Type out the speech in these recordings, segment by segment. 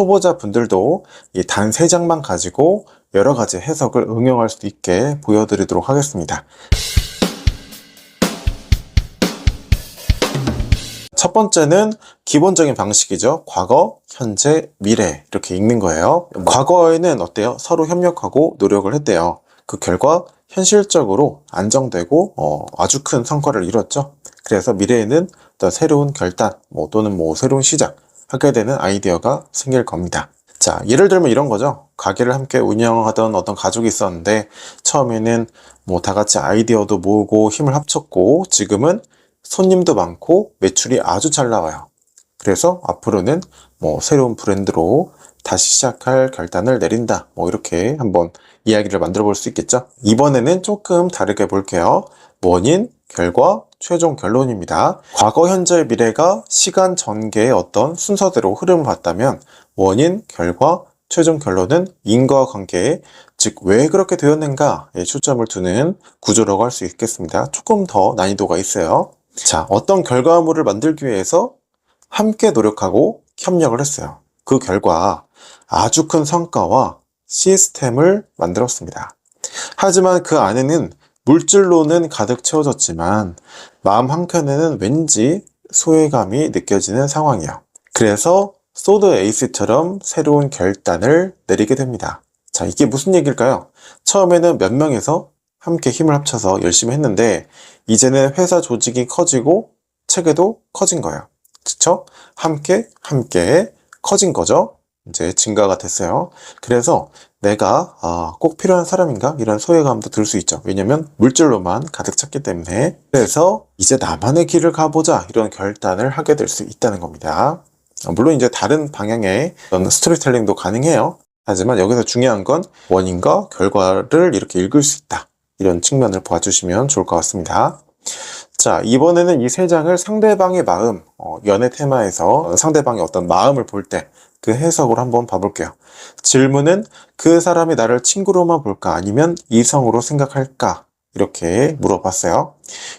초보자 분들도 이 단 세 장만 가지고 여러 가지 해석을 응용할 수 있게 보여드리도록 하겠습니다. 첫 번째는 기본적인 방식이죠. 과거, 현재, 미래 이렇게 읽는 거예요. 과거에는 어때요? 서로 협력하고 노력을 했대요. 그 결과 현실적으로 안정되고 어, 아주 큰 성과를 이뤘죠. 그래서 미래에는 또 새로운 결단 뭐 또는 뭐 새로운 시작 하게 되는 아이디어가 생길 겁니다. 자, 예를 들면 이런 거죠. 가게를 함께 운영하던 어떤 가족이 있었는데 처음에는 뭐 다 같이 아이디어도 모으고 힘을 합쳤고 지금은 손님도 많고 매출이 아주 잘 나와요. 그래서 앞으로는 뭐 새로운 브랜드로 다시 시작할 결단을 내린다. 뭐 이렇게 한번 이야기를 만들어 볼 수 있겠죠. 이번에는 조금 다르게 볼게요. 원인, 결과, 최종 결론입니다. 과거, 현재, 미래가 시간 전개의 어떤 순서대로 흐름을 봤다면 원인, 결과, 최종 결론은 인과 관계, 즉 왜 그렇게 되었는가에 초점을 두는 구조라고 할 수 있겠습니다. 조금 더 난이도가 있어요. 자, 어떤 결과물을 만들기 위해서 함께 노력하고 협력을 했어요. 그 결과 아주 큰 성과와 시스템을 만들었습니다. 하지만 그 안에는 물질로는 가득 채워졌지만 마음 한켠에는 왠지 소외감이 느껴지는 상황이에요. 그래서 소드 에이스처럼 새로운 결단을 내리게 됩니다. 자, 이게 무슨 얘기일까요? 처음에는 몇 명에서 함께 힘을 합쳐서 열심히 했는데 이제는 회사 조직이 커지고 체계도 커진 거예요. 그쵸? 함께 함께 커진 거죠. 이제 증가가 됐어요. 그래서 내가 아, 꼭 필요한 사람인가 이런 소외감도 들 수 있죠. 왜냐면 물질로만 가득 찼기 때문에 그래서 이제 나만의 길을 가보자 이런 결단을 하게 될 수 있다는 겁니다. 아, 물론 이제 다른 방향의 스토리텔링도 가능해요. 하지만 여기서 중요한 건 원인과 결과를 이렇게 읽을 수 있다. 이런 측면을 봐주시면 좋을 것 같습니다. 자, 이번에는 이 세 장을 상대방의 마음, 어, 연애 테마에서 상대방의 어떤 마음을 볼 때 그 해석을 한번 봐볼게요. 질문은 그 사람이 나를 친구로만 볼까 아니면 이성으로 생각할까? 이렇게 물어봤어요.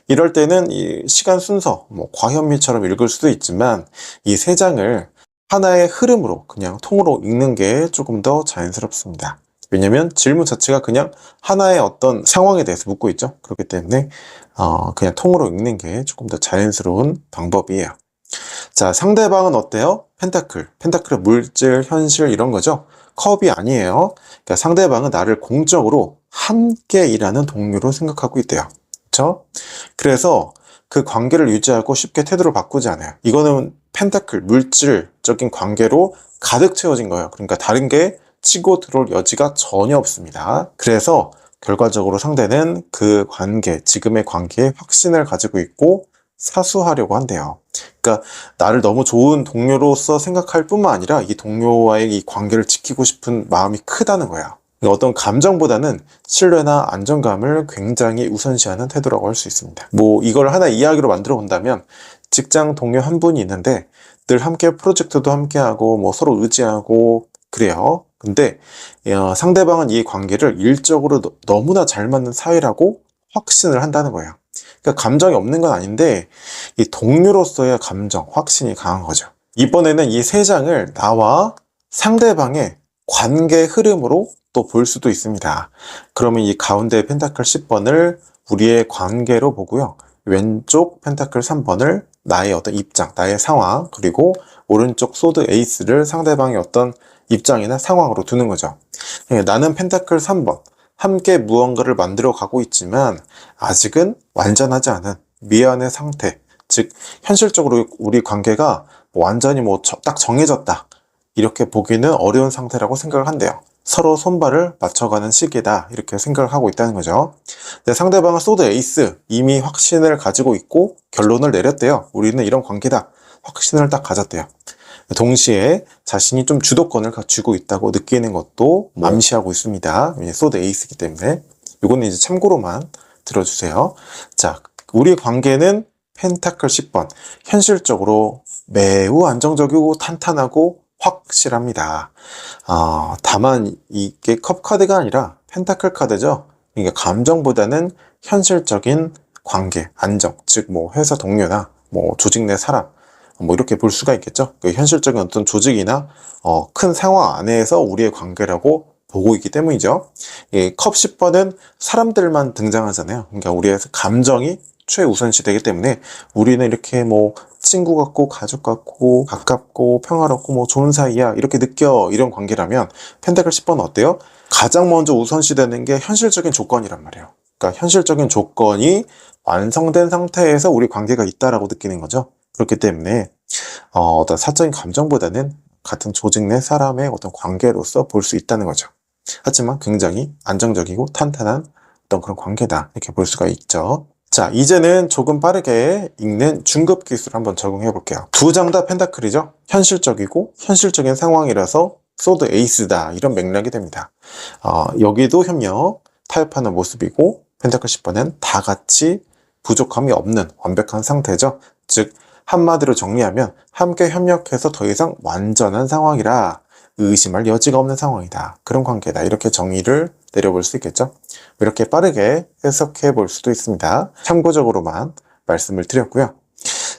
이럴 때는 이 시간 순서, 뭐 과현미처럼 읽을 수도 있지만 이 세 장을 하나의 흐름으로 그냥 통으로 읽는 게 조금 더 자연스럽습니다. 왜냐면 질문 자체가 그냥 하나의 어떤 상황에 대해서 묻고 있죠. 그렇기 때문에 어, 그냥 통으로 읽는 게 조금 더 자연스러운 방법이에요. 자, 상대방은 어때요? 펜타클. 펜타클의 물질, 현실 이런 거죠. 컵이 아니에요. 그러니까 상대방은 나를 공적으로 함께 일하는 동료로 생각하고 있대요. 그렇죠? 그래서 그 관계를 유지하고 쉽게 태도를 바꾸지 않아요. 이거는 펜타클, 물질적인 관계로 가득 채워진 거예요. 그러니까 다른 게 치고 들어올 여지가 전혀 없습니다. 그래서 결과적으로 상대는 그 관계, 지금의 관계에 확신을 가지고 있고 사수하려고 한대요. 그러니까 나를 너무 좋은 동료로서 생각할 뿐만 아니라 이 동료와의 이 관계를 지키고 싶은 마음이 크다는 거야. 어떤 감정보다는 신뢰나 안정감을 굉장히 우선시하는 태도라고 할 수 있습니다. 뭐 이걸 하나 이야기로 만들어 본다면 직장 동료 한 분이 있는데 늘 함께 프로젝트도 함께 하고 뭐 서로 의지하고 그래요. 근데 어, 상대방은 이 관계를 일적으로 너, 너무나 잘 맞는 사이라고 확신을 한다는 거예요. 그러니까 감정이 없는 건 아닌데 이 동료로서의 감정, 확신이 강한 거죠. 이번에는 이 세 장을 나와 상대방의 관계 흐름으로 또 볼 수도 있습니다. 그러면 이 가운데 펜타클 10번을 우리의 관계로 보고요. 왼쪽 펜타클 3번을 나의 어떤 입장, 나의 상황, 그리고 오른쪽 소드 에이스를 상대방의 어떤 입장이나 상황으로 두는 거죠. 예, 나는 펜타클 3번. 함께 무언가를 만들어 가고 있지만 아직은 완전하지 않은 미안의 상태. 즉, 현실적으로 우리 관계가 완전히 뭐 딱 정해졌다. 이렇게 보기는 어려운 상태라고 생각을 한대요. 서로 손발을 맞춰가는 시기다. 이렇게 생각을 하고 있다는 거죠. 네, 상대방은 소드 에이스. 이미 확신을 가지고 있고 결론을 내렸대요. 우리는 이런 관계다. 확신을 딱 가졌대요. 동시에 자신이 좀 주도권을 갖추고 있다고 느끼는 것도 암시하고 있습니다. 소드 에이스이기 때문에 이거는 이제 참고로만 들어주세요. 자, 우리 관계는 펜타클 10번. 현실적으로 매우 안정적이고 탄탄하고 확실합니다. 어, 다만 이게 컵 카드가 아니라 펜타클 카드죠. 그러니까 감정보다는 현실적인 관계, 안정, 즉 뭐 회사 동료나 뭐 조직 내 사람 뭐 이렇게 볼 수가 있겠죠. 그 현실적인 어떤 조직이나 어, 큰 상황 안에서 우리의 관계라고 보고 있기 때문이죠. 이컵 10번은 사람들만 등장하잖아요. 그러니까 우리의 감정이 최우선시 되기 때문에 우리는 이렇게 뭐 친구 같고 가족 같고 가깝고 평화롭고 뭐 좋은 사이야 이렇게 느껴 이런 관계라면 펜타클 10번은 어때요? 가장 먼저 우선시 되는 게 현실적인 조건이란 말이에요. 그러니까 현실적인 조건이 완성된 상태에서 우리 관계가 있다라고 느끼는 거죠. 그렇기 때문에 어, 어떤 사적인 감정보다는 같은 조직 내 사람의 어떤 관계로서 볼 수 있다는 거죠. 하지만 굉장히 안정적이고 탄탄한 어떤 그런 관계다 이렇게 볼 수가 있죠. 자 이제는 조금 빠르게 읽는 중급 기술 한번 적용해 볼게요. 두 장 다 펜타클이죠. 현실적이고 현실적인 상황이라서 소드 에이스다 이런 맥락이 됩니다. 어, 여기도 협력 타협하는 모습이고 펜타클 10번은 다 같이 부족함이 없는 완벽한 상태죠. 즉 한마디로 정리하면 함께 협력해서 더 이상 완전한 상황이라 의심할 여지가 없는 상황이다. 그런 관계다. 이렇게 정의를 내려볼 수 있겠죠. 이렇게 빠르게 해석해 볼 수도 있습니다. 참고적으로만 말씀을 드렸고요.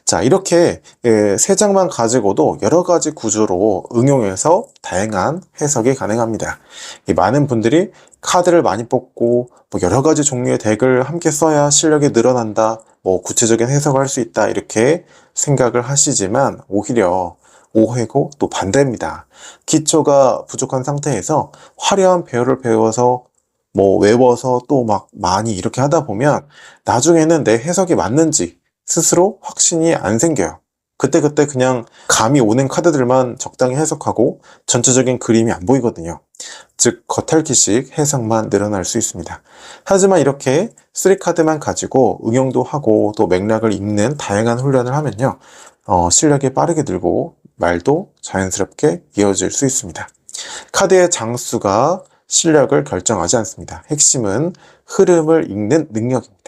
자, 이렇게 예, 세 장만 가지고도 여러 가지 구조로 응용해서 다양한 해석이 가능합니다. 이 많은 분들이 카드를 많이 뽑고 뭐 여러 가지 종류의 덱을 함께 써야 실력이 늘어난다. 뭐 구체적인 해석을 할 수 있다. 이렇게 생각을 하시지만 오히려 오해고 또 반대입니다. 기초가 부족한 상태에서 화려한 배열을 배워서 뭐 외워서 또 막 많이 이렇게 하다 보면 나중에는 내 해석이 맞는지 스스로 확신이 안 생겨요. 그때그때 그냥 감이 오는 카드들만 적당히 해석하고 전체적인 그림이 안 보이거든요. 즉 겉핥기식 해석만 늘어날 수 있습니다. 하지만 이렇게 3카드만 가지고 응용도 하고 또 맥락을 읽는 다양한 훈련을 하면요. 어, 실력이 빠르게 늘고 말도 자연스럽게 이어질 수 있습니다. 카드의 장수가 실력을 결정하지 않습니다. 핵심은 흐름을 읽는 능력입니다.